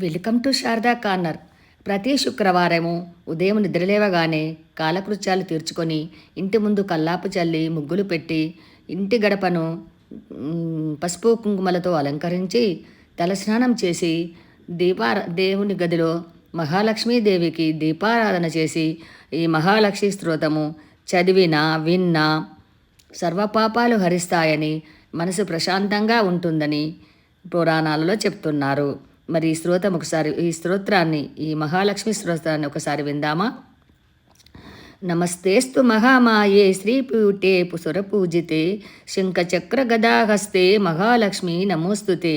Welcome to Sharada corner. ప్రతి శుక్రవారము ఉదయం నిద్రలేవగానే కాలకృత్యాలు తీర్చుకొని ఇంటి ముందు కల్లాపు చల్లి ముగ్గులు పెట్టి ఇంటి గడపను పసుపు కుంకుమలతో అలంకరించి తలస్నానం చేసి దీపార దేవుని గదిలో మహాలక్ష్మీదేవికి దీపారాధన చేసి ఈ మహాలక్ష్మి స్తోత్రము చదివినా విన్నా సర్వపాపాలు హరిస్తాయని మనసు ప్రశాంతంగా ఉంటుందని పురాణాలలో చెప్తున్నారు. మరి ఈ స్తోత్రం ఒకసారి ఈ స్తోత్రాన్ని ఈ మహాలక్ష్మి స్తోత్రాన్ని ఒకసారి విందామా? నమస్తేస్తు మహామాయే శ్రీపీఠే సురపూజితే శంఖచక్రగదాహస్తే మహాలక్ష్మి నమోస్తుతే.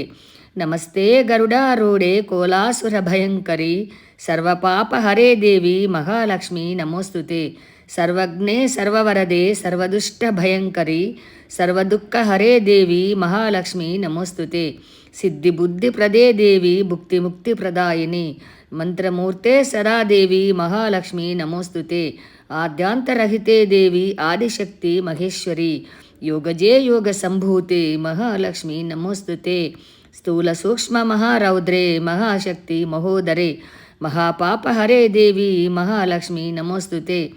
నమస్తే గరుడారూఢే కోలాసుర భయంకరి సర్వపాపహరే దేవి మహాలక్ష్మి నమోస్తుతే. సర్వజ్ఞే సర్వవరదే సర్వదుష్ట భయంకరి సర్వదుఃఖహరే దేవి మహాలక్ష్మి నమోస్తుతే. సిద్ధిబుద్ధి ప్రదే దేవి భుక్తి ముక్తి ప్రదాయిని. మంత్రమూర్తే సదాదేవి మహాలక్ష్మి నమోస్తుతే. ఆద్యాంతరహితే దేవి ఆదిశక్తి మహేశ్వరి. యోగజే యోగ సంభూతే మహాలక్ష్మి నమోస్తుతే. స్థూల సూక్ష్మ మహారౌద్రే మహాశక్తి మహోదరే. మహాపాపహరే దేవి మహాలక్ష్మి నమోస్తుతే.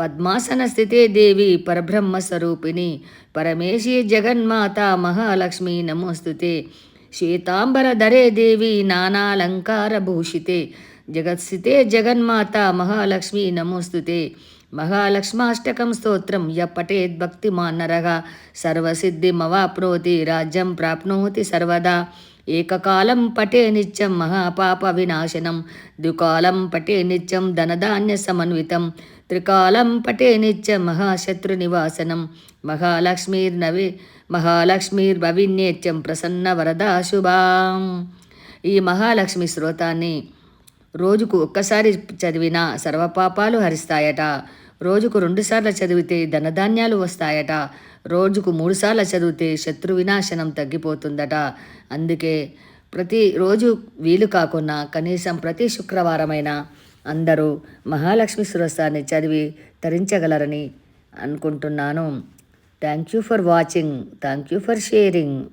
పద్మాసన స్థితే దేవి పరబ్రహ్మస్వరూపిణి. పరమేశీ జగన్మాత మహాలక్ష్మి నమోస్తుతే. శ్వేతాంబరధరే దేవి నానాలంకారభూషితే జగత్సితే జగన్మాత మహాలక్ష్మి నమోస్తుతే. మహాలక్ష్మాష్టకం స్తోత్రం య పఠేద్భక్తిమాన్ నరः సర్వసిద్ధిమవాప్నోతి రాజ్యం ప్రాప్నోతి సర్వదా. ఏకకాలం పటే నిత్యం మహాపాప వినాశనం ద్వికాలం పటే నిత్యం ధనధాన్య సమన్వితం త్రికాలం పటే నిత్యం మహాశత్రు నివాసనం. మహాలక్ష్మీర్నవి మహాలక్ష్మీర్భవిన్యేత్యం ప్రసన్న వరదా శుభాం. ఈ మహాలక్ష్మి శ్రోతాన్ని రోజుకు ఒక్కసారి చదివినా సర్వపాపాలు హరిస్తాయట. రోజుకు రెండుసార్లు చదివితే ధనధాన్యాలు వస్తాయట. రోజుకు మూడుసార్లు చదివితే శత్రు వినాశనం తగ్గిపోతుందట. అందుకే ప్రతిరోజు వీలు కాకున్నా కనీసం ప్రతి శుక్రవారమైనా అందరూ మహాలక్ష్మి సురసాన్ని చదివి తరించగలరని అనుకుంటున్నాను. Thank you for watching. Thank you for sharing.